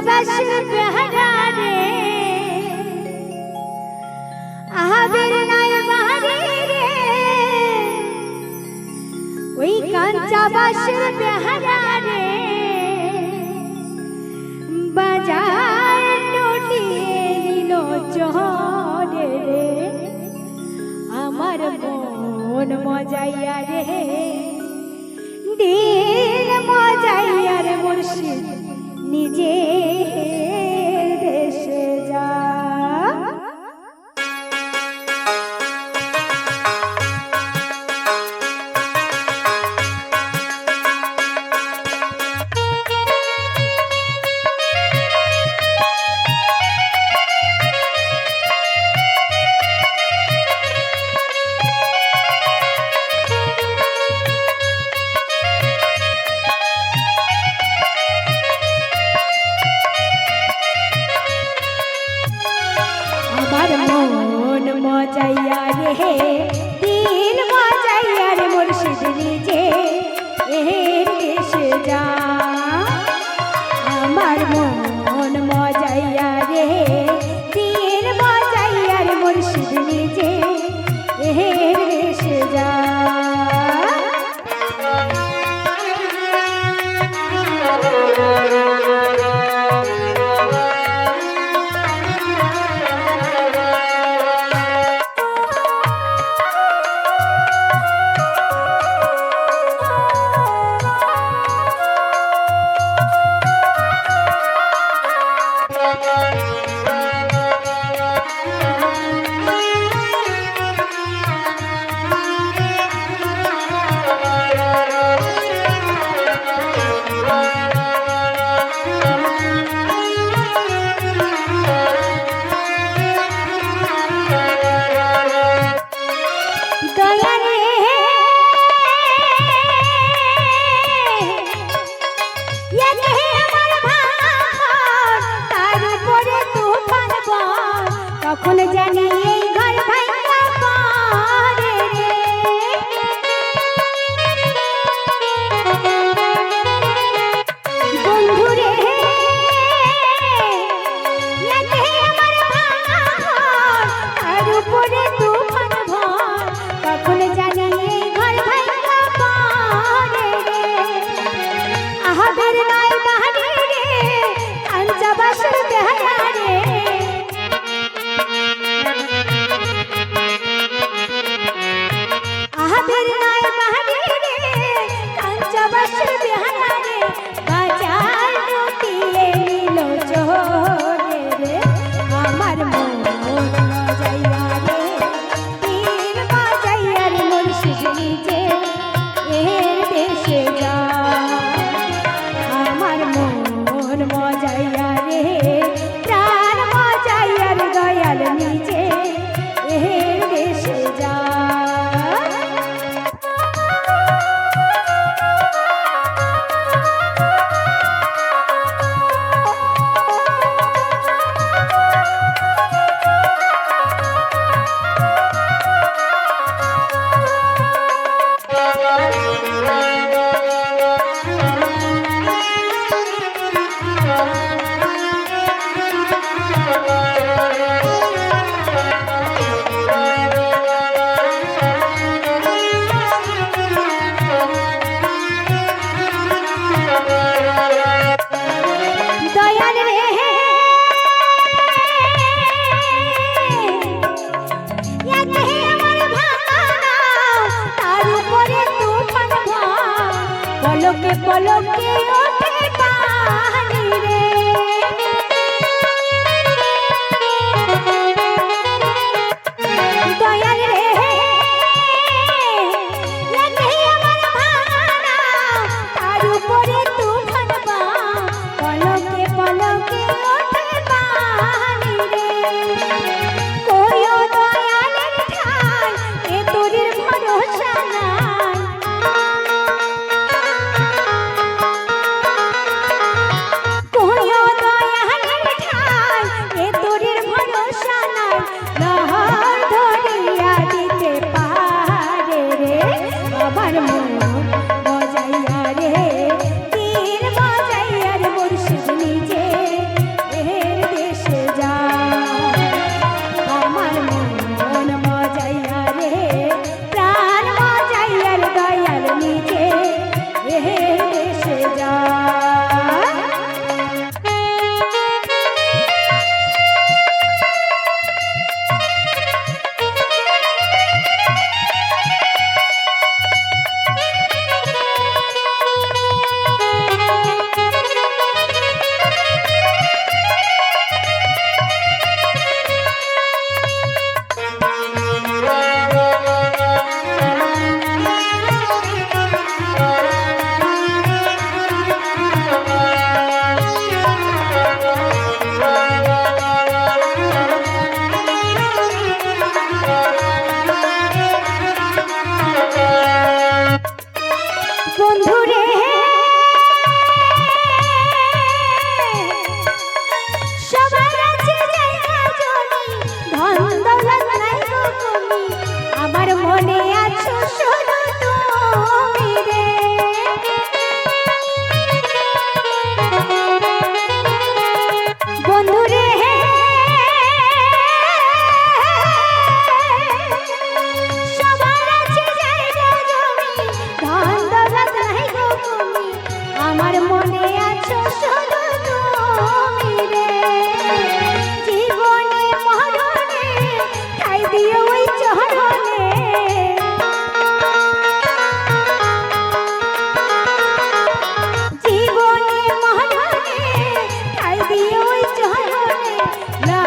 সাবাসের বেহারে আহাবের নাই বাহারে ওই কাঞ্চা বাসের বেহারে रहे তখন জানিয়ে পলকে পলকে ওঠে পানি রে। la